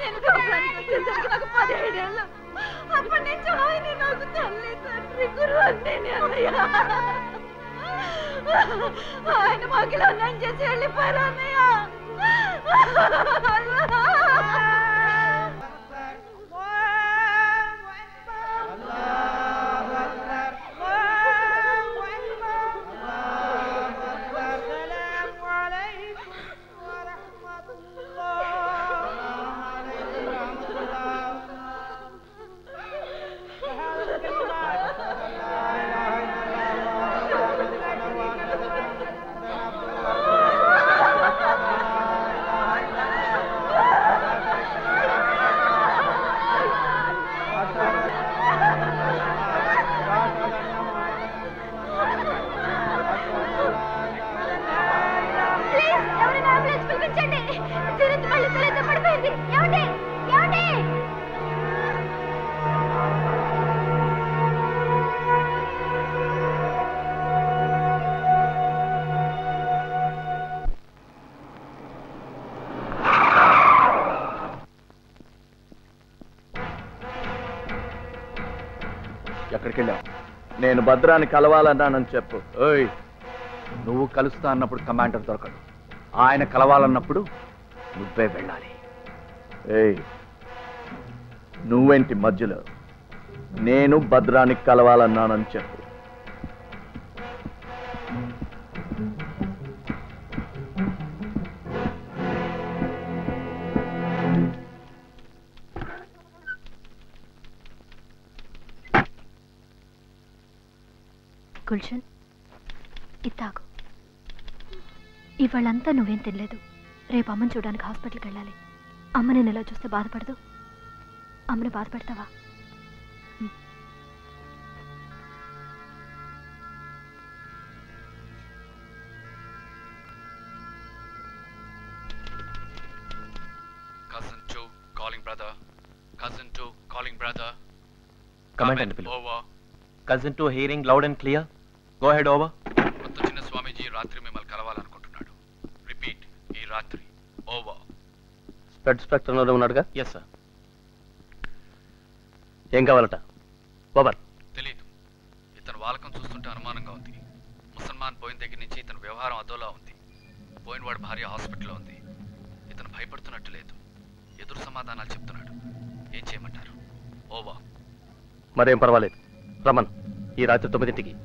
నేను గోపురానికి వచ్చేసరికి నాకు పదిహేడేళ్ళు. అప్పటి నుంచి ఆయన నాకు తల్లి తండ్రి గురువు అన్నీ అన్నయ్య. ఆయన మాకిలా అన్నం చేసి వెళ్ళిపోయారు అన్నయ్య. నేను భద్రాన్ని కలవాలన్నానని చెప్పు. ఓయ్ నువ్వు కలుస్తా అన్నప్పుడు కమాండర్ దొరకడు. ఆయన కలవాలన్నప్పుడు నువ్వే వెళ్ళాలి. ఏయ్ నువ్వేంటి మధ్యలో? నేను భద్రానికి కలవాలన్నానని చెప్పు. గుల్షన్ ఇత్తాకు ఇవాళంతా నువ్వేం తినలేదు. రేపు అమ్మని చూడడానికి హాస్పిటల్కి వెళ్ళాలి. అమ్మని నేను చూస్తే బాధపడదు? అమ్మని బాధపెడతావా? Cousin to hearing loud and clear Go ahead, over. కొత్త చిన్న స్వామీజీ రాత్రి మిమ్మల్ని కలవాలనుకుంటున్నాడు. రిపీట్ ఈ రాత్రి. ఓవర్ స్పెడ్ స్పెక్ట్రంలోనే ఉన్నాడుగా? ఎస్ సార్ ఏం కావాలట? ఓవర్ తెలీదు. ఇతను వాలకం చూస్తుంటే అనుమానంగా ఉంది. ముసల్మాన్ పోయిన దగ్గర నుంచి ఇతని వ్యవహారం అదోలా ఉంది. పోయినవాడి భార్య హాస్పిటల్లో ఉంది. ఇతను భయపడుతున్నట్టు లేదు. ఎదురు సమాధానాలు చెప్తున్నాడు. ఏం చేయమంటారు? ఓవర్ మరేం పర్వాలేదు. రమన్ ఈ రాత్రి తొమ్మిదింటికి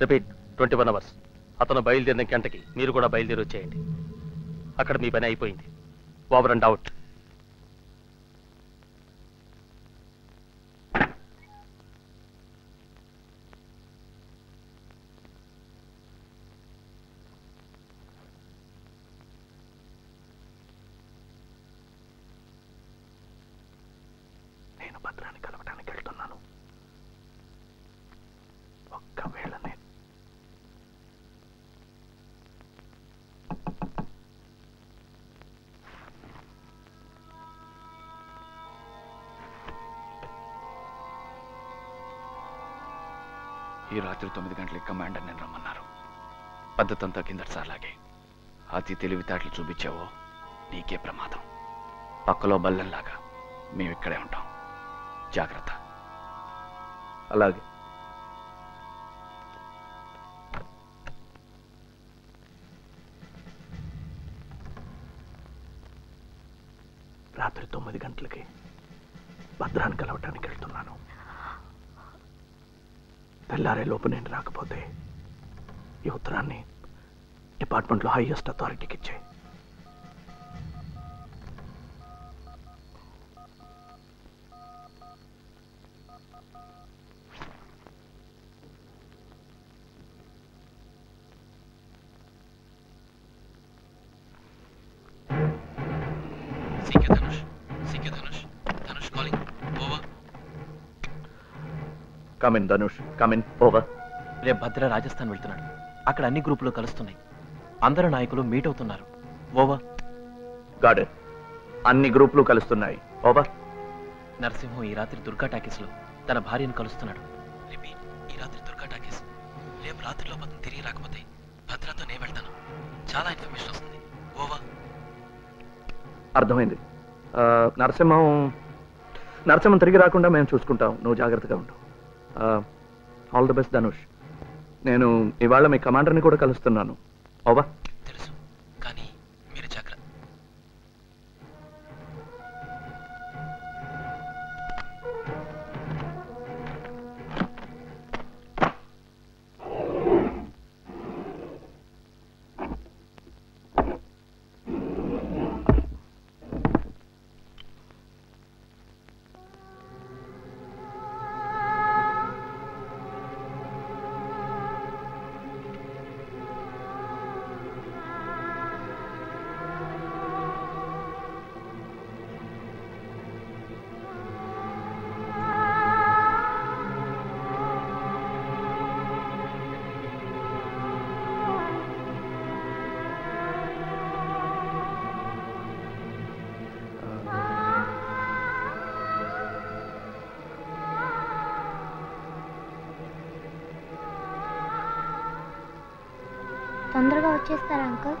రిపీట్ ట్వంటీ వన్ అవర్స్. అతను బయలుదేరిన గంటకి మీరు కూడా బయలుదేరి వచ్చేయండి. అక్కడ మీ పని అయిపోయింది. ఓవర్ అండ్ అవుట్ నేను భద్రాన్ని ఈ రాత్రి తొమ్మిది గంటలకి కమాండర్ నేను రమ్మన్నారు. పద్ధతంతా కిందటిసార్లాగే. అతి తెలివితేటలు చూపించావో నీకే ప్రమాదం. పక్కలో బల్లెంలాగా మేము ఇక్కడే ఉంటాం. జాగ్రత్త. అలాగే. రాత్రి తొమ్మిది గంటలకి భద్రాన్ని కలవటానికి వెళ్తున్నాను. తెల్లారే లోపు నేను రాకపోతే ఈ ఉత్తరాన్ని డిపార్ట్మెంట్లో హైయెస్ట్ అథారిటీకి ఇచ్చే CK Dhanush CK Dhanush. Dhanush calling over over రేపు భద్ర రాజస్థాన్ వెళ్తున్నాడు. అక్కడ అన్ని గ్రూపులు కలుస్తున్నాయి. అందరు నాయకులు మీట్ అవుతున్నారు. ఓవా. గాడ్ అన్ని గ్రూపులు కలుస్తున్నాయి. ఓవర్ నరసింహం ఈ రాత్రి దుర్గా టాకీస్లో తన భార్యను కలుస్తున్నాడు. రిపీట్ ఈ రాత్రి దుర్గా టాకీస్. రేపు రాత్రిలో అతను తిరిగి రాకపోతే భద్రతో నేను వెళ్తాను. చాలా ఇన్ఫర్మేషన్ వస్తుంది. ఓవా. అర్థమైంది. ఆ, నరసింహం నరసింహం తిరిగి రాకుండా మేము చూసుకుంటాం. నువ్వు జాగ్రత్తగా ఉండు. All the best Dhanush. నేను ఇవాళ మీ కమాండర్ని కూడా కలుస్తున్నాను. ఓవా. తొందరగా వచ్చేస్తారా అంకుల్?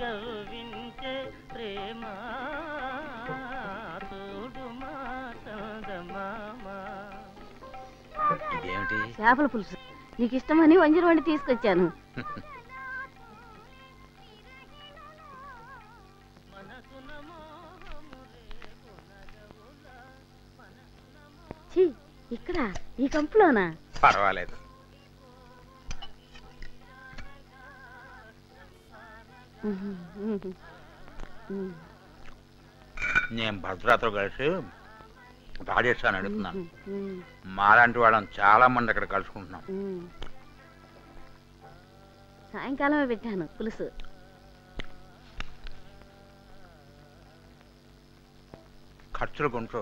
కవ్వించే ప్రేమ తోడుమా చందమామా ఇదేమిటి? చేపల పులుసు. నీకు ఇష్టమని వంజరం వండి తీసుకొచ్చాను. ఇక్కడ ఈ కంపులోనా? పర్వాలేదు. నేను భద్రతతో కలిసి రాజస్థాన్ అడుగుతున్నాను మాలాంటి వాళ్ళని చాలా మంది అక్కడ కలుసుకుంటున్నాం. సాయంకాలమే పెట్టాను పులుసు. ఖర్చులు కొంటూ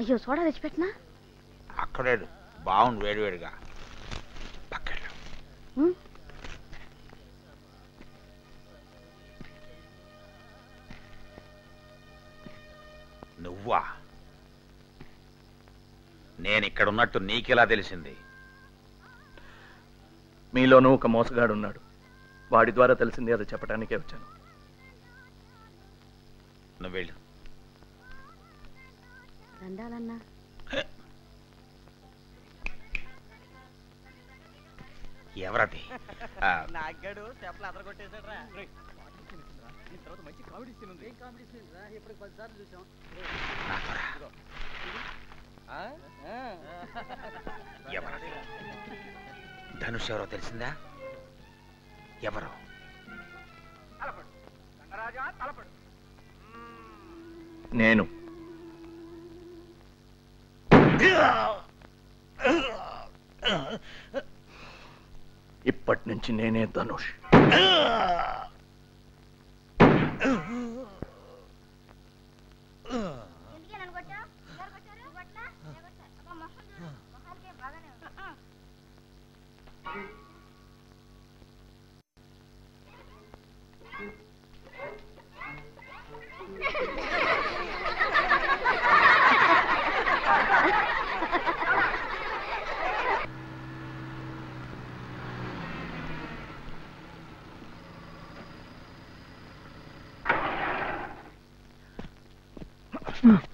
అయ్యో సోడా తెచ్చిపెట్టినా? అక్కడే బాగుంది వేడివేడిగా పక్కన నువ్వా? నేను ఇక్కడ ఉన్నట్టు నీకెలా తెలిసింది? మీలోనూ ఒక మోసగాడు ఉన్నాడు వాడి ద్వారా తెలిసింది అది చెప్పడానికే వచ్చాను. నువ్వు వెళ్ళు దండాలన్నా ఎవరది? నాగాడు చెప్పలు అదర కొట్టేశాడు రా నాథరా. ఎవరది ధనుష్ ఎవరో తెలిసిందా? ఎవరు? నేను. ఇప్పటి నుంచి నేనే ధనుష్. Mm-hmm.